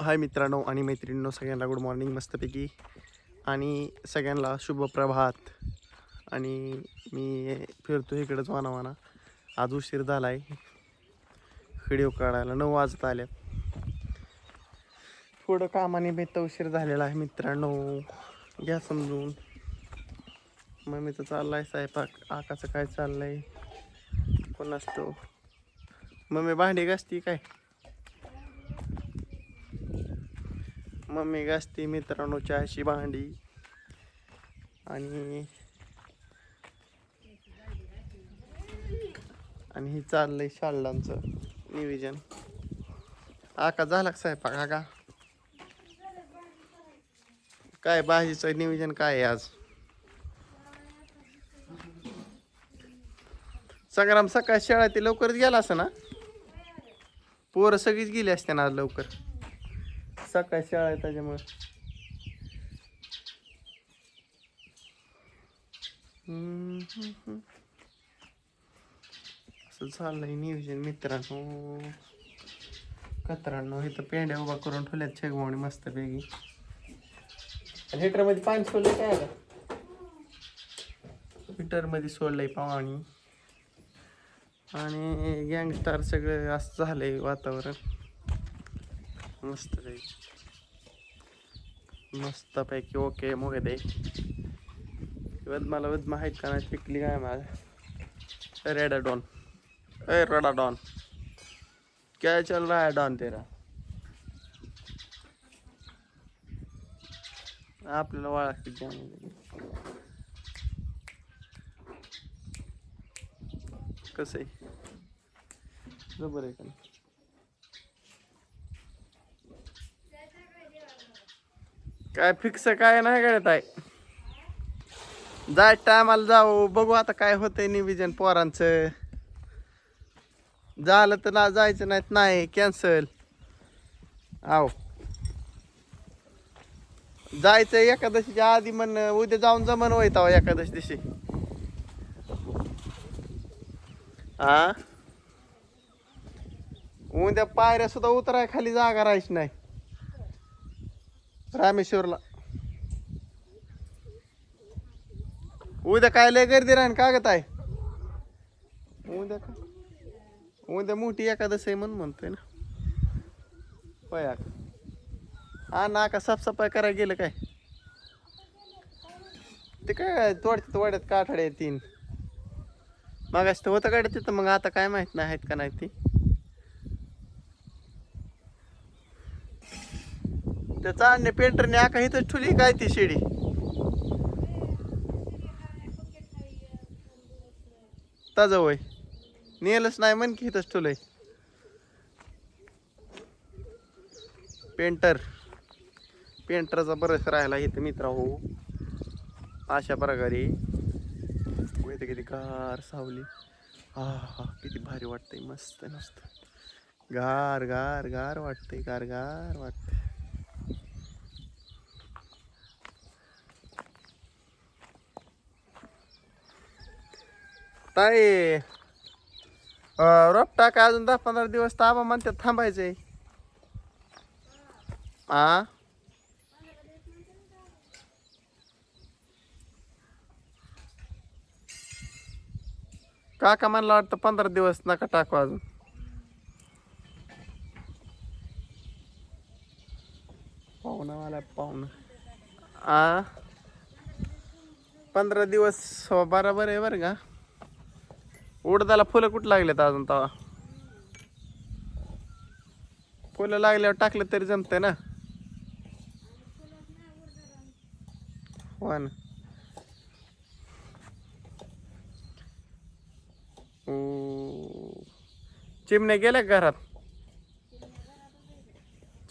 हाय मित्रांनो आणि मैत्रिणींनो सगळ्यांना गुड मॉर्निंग मस्तपैकी. आणि सगळ्यांना शुभ प्रभात आणि मी फिरतो इकडंच वाना वाना आज उशीर झाला आहे व्हिडिओ काढायला नऊ वाजत आल्या थोडं कामाने बेत उशीर झालेला आहे मित्रांनो. घ्या समजून. मम्मीचं चाललाय स्वयंपाक. आकाचं काय चाललंय? कोण असतो? मम्मी भांडी घासती काय? मम्मी गाजते मित्रांनो चहाची भांडी. आणि आणि हे चाललंय शाळांचं निवेदन. आका झाला का स्वयंपाक आका काय भाजीचं नियोजन काय आहे आज? संग्राम सकाळी शाळा ते लवकरच गेला असं ना? पोरं सगळीच गेली असते ना आज लवकर. सकाळी शाळा आहे त्याच्यामुळे? असं चाललंय नियोजन मित्रांनो. कतरांनो इथं पेंड्या उभा करून ठेवल्यात शेगवणी मस्त पैकी हिटरमध्ये पाणी सोडलं काय आता? हिटरमध्ये सोडलंय पाणी. आणि गँगस्टार सगळं असं झालंय वातावरण. मस्त पैकी मस्त पैकी ओके मग दे वदमाला वदमा आहेत का नाही पिकली काय माझा रेडा डॉन ए रडा डॉन क्या चल रहा है डॉन तेरा? आपल्याला वाळा कसं आहे? बरोबर आहे का काय फिक्स काय नाही कळत आहे. जाय टायमाला जाऊ बघू आता काय होतंय निविजन पोरांचं. झालं तर ना जायचं नाहीत नाही कॅन्सल आहो. जायचं एकादशीच्या आधी म्हण उद्या जाऊन जमन व्हायचा एकादशी दिवशी. हा उद्या पायऱ्या सुद्धा उतराय खाली जागा राहायची नाही. रामेश्वरला. उद्या काय लय गर्दी राहीन कागद आहे उद्या का? उद्या मोठी एकादश आहे म्हणून म्हणतोय ना. पया हा ना का साफसफाई करायला गेलं काय? ते काय तोडतात वाड्यात काठाडे तीन. मागास तर होतं गाड्या तिथं मग आता काय माहीत नाही आहेत का नाही ती? त्याचा अन्य पेंटरने आका इथंच ठुली काय ती शिडी? ताज वय. नेलच नाही म्हण की इथंच ठुलय. पेंटर. पेंटरचा बरंच राहिला इथं मित्र हो. अशा प्रकारे. इथे किती गार सावली. हा हा किती भारी वाटतंय. मस्त मस्त. गार गार गार वाटतंय. गार गार वाटतंय. ताई. रोप टाका अजून दहा पंधरा दिवस ताबा म्हणतात थांबायचंय. आ? काका म्हणला वाटतं पंधरा दिवस नका टाकू अजून. पाहुणा मला पाहुणा. आ? पंधरा दिवस हो, बराबर बरोबर आहे बरं का? उडदाला फुलं कुठं लागलेत अजून तवा? फुलं लागल्यावर टाकलं तरी जमतंय ना? हो ना. चिमण्या गेल्या घरात?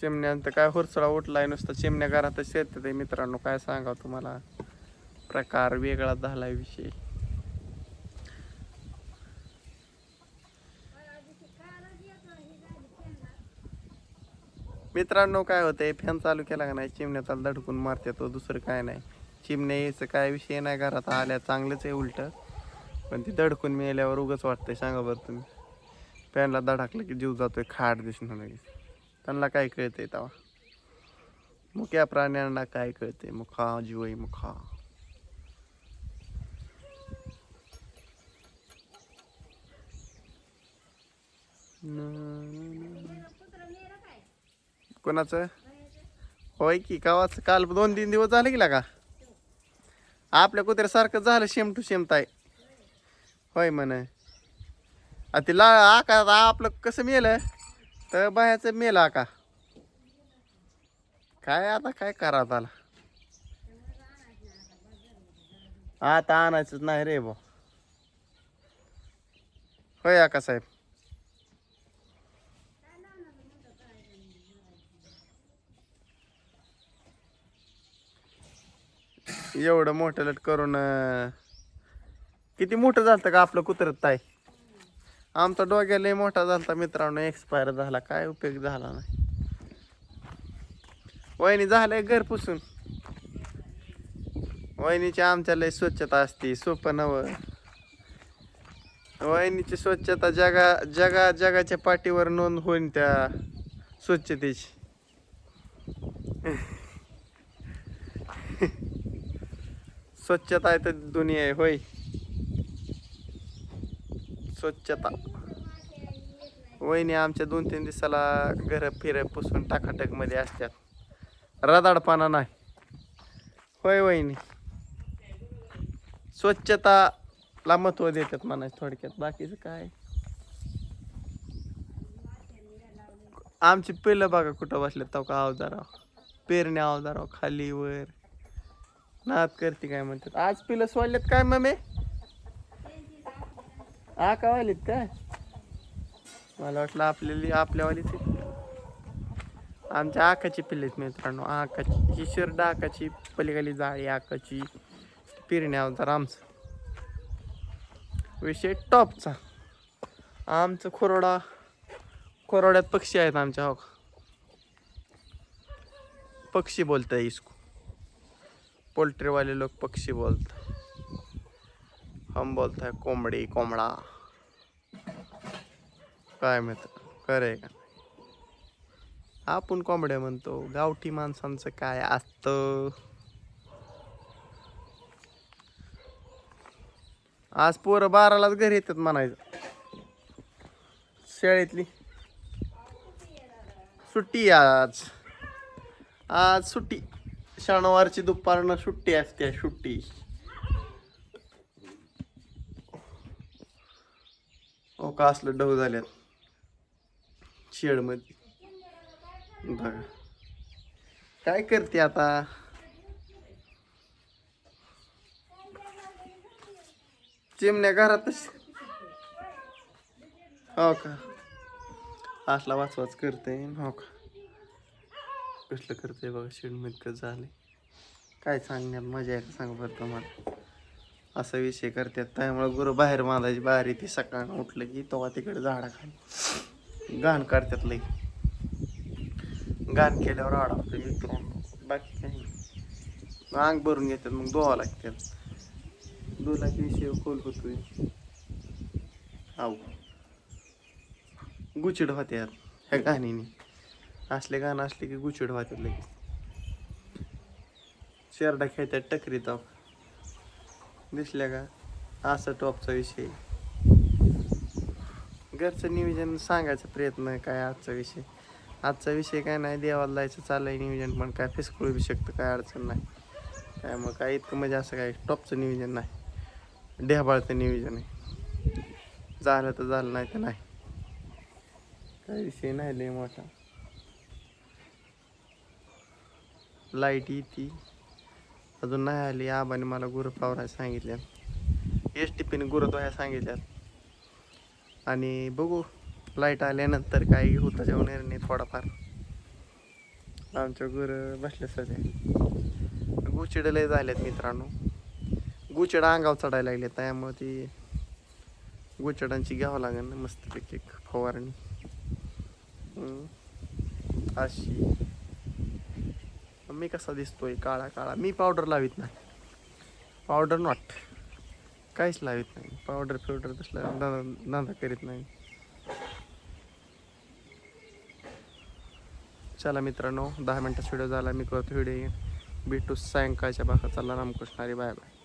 चिमण्यांचं काय हुरसळा उठलाय नुसतं. चिमण्या घरातच येतात ते मित्रांनो. काय सांगा तुम्हाला? प्रकार वेगळा झालाय विषय. मित्रांनो काय होतंय? फॅन चालू केला का नाही? चिमण्या त्याला धडकून मारते तो दुसरं काय नाही. चिमण्या यायचं काय विषय नाही घरात आल्या चांगलंच आहे उलट. पण ती धडकून मिळाल्यावर उगंच वाटतंय सांगा बरं तुम्ही. फॅनला धडकलं की जीव जातोय खाट दिसून लगेच. त्यांना काय कळतंय तेव्हा? मुक्या प्राण्यांना काय कळते मुखा जीवई मुखा. कोणाचं? होय की कावाच काल दोन तीन दिवस झाले गेला का? आपल्या कुत्र्यासारखं झालं शेम टू शेम ताय होय म्हण. आ ते ला आका आपलं कसं मेलं तर बायाचं मेलं आका. काय आता काय करा त्याला आता आणायचंच नाही रे बो होय आका साहेब. एवढं मोठं लट करून किती मोठं झालं का आपलं कुत्रत ताय आमचा डोग्या लय मोठा झालता मित्रांनो एक्सपायर झाला. काय उपयोग झाला नाही. वहिनी झालंय घर पुसून. वहिनीची आमच्या लय स्वच्छता असते सोपं नव वहिनीची स्वच्छता जगा जगा जगाच्या पाठीवर नोंद होईन त्या स्वच्छतेची. स्वच्छता आहे तर दुनिया आहे होय. स्वच्छता. वहिनी आमच्या दोन तीन दिवसाला घर फिर पुसून टाकाटकमध्ये असतात. रदाडपणा नाही. होय वहिनी. स्वच्छताला महत्त्व देतात म्हणायचं थोडक्यात. बाकीचं काय? आमची पिलं बघा कुठं बसले तो का अवजाराव पेरण्या अवजाराव खाली वर नाद करते काय म्हणतात? आज पिलं सोडलेत काय ममे हा का वालीत काय? मला वाटलं आपल्याली आपल्यावालीच आहे. आमच्या आकाची पिल्लेत मित्रांनो. आकाची ही शिरडा आकाची पलीकडली जाळी आकाची पिरण्या अवतार आमचं. विषय टॉपचा. आमचं खोरोडा खोरोड्यात पक्षी आहेत आमच्या हो पक्षी आहे इसको. पोल्ट्रीवाले लोक पक्षी बोलतात. हम बोलत आहे कोंबडी कोंबडा. काय माहीत खरंय का आपण कोंबड्या म्हणतो गावठी माणसांचं काय असतं? आज पोरं बारालाच घरी येतात म्हणायचं. शाळेतली. सुट्टी आज. आज सुट्टी. शनिवारची दुपारनं सुट्टी असते सुट्टी. हो का असलं डव झाल्यात. शेडमध्ये बघा. काय करते आता? चिमण्या घरातच हो का. असला वाचवाच करते हो का. कसलं करते बघा शेडमध्ये कसं झाले काय सांगण्यात मजा आहे का सांग बरं तुम्हाला? असा विषय करतात. त्यामुळे गुरु बाहेर मारायची बाहेर ती सकाळ उठलं की तेव्हा तिकडे झाडाखाली घाण करतात लई. घाण केल्यावर आडावतं मित्रांनो. बाकी काही अंग भरून घेतात मग धुवा लागतात. धुला की विषय खोल होतोय. आऊ गुचिड होत्यात. ह्या गाणीने असले गाणं असले की गुचिड होतात लगेच. शेरडा खेळतात टकरीत दिसल्या का? असं टॉपचा विषय. घरचं नियोजन सांगायचा प्रयत्न आहे काय आजचा विषय? आजचा विषय काय नाही देवाला जायचं चाललंय नियोजन पण काय फिसकळू बी शकतं काय अडचण नाही. काय मग काय इतकं म्हणजे असं काय टॉपचं नियोजन नाही. ढेबाळचं नियोजन आहे. झालं तर झालं नाही तर नाही. काय विषय नाही लय मोठा. लाइट येते. अजून नाही आली. आबाने मला गुरं पावरायला सांगितल्या एस टी पीने गुरं धुवायला सांगितल्यात. आणि बघू लाइट आल्यानंतर काही होतं जेवण निर्णय थोडाफार. आमच्या गुरं बसल्या सध्या. गुचिड लय झाल्यात मित्रांनो. गुचिड अंगावर चढायला लागले त्यामुळे ती गुचडांची घ्यावं लागेल ना मस्तपैकी एक फवारणी. अशी. मी कसा दिसतोय काळा काळा? मी पावडर लावित नाही. पावडर नॉट काहीच लावित नाही. पावडर फिवडर तसला धंदा धंदा करीत नाही. चला मित्रांनो दहा मिनटाचा व्हिडिओ झाला. मी करतो व्हिडिओ भेटू सायंकाळच्या भागात. चालला रामकृष्णारी बाय बाय.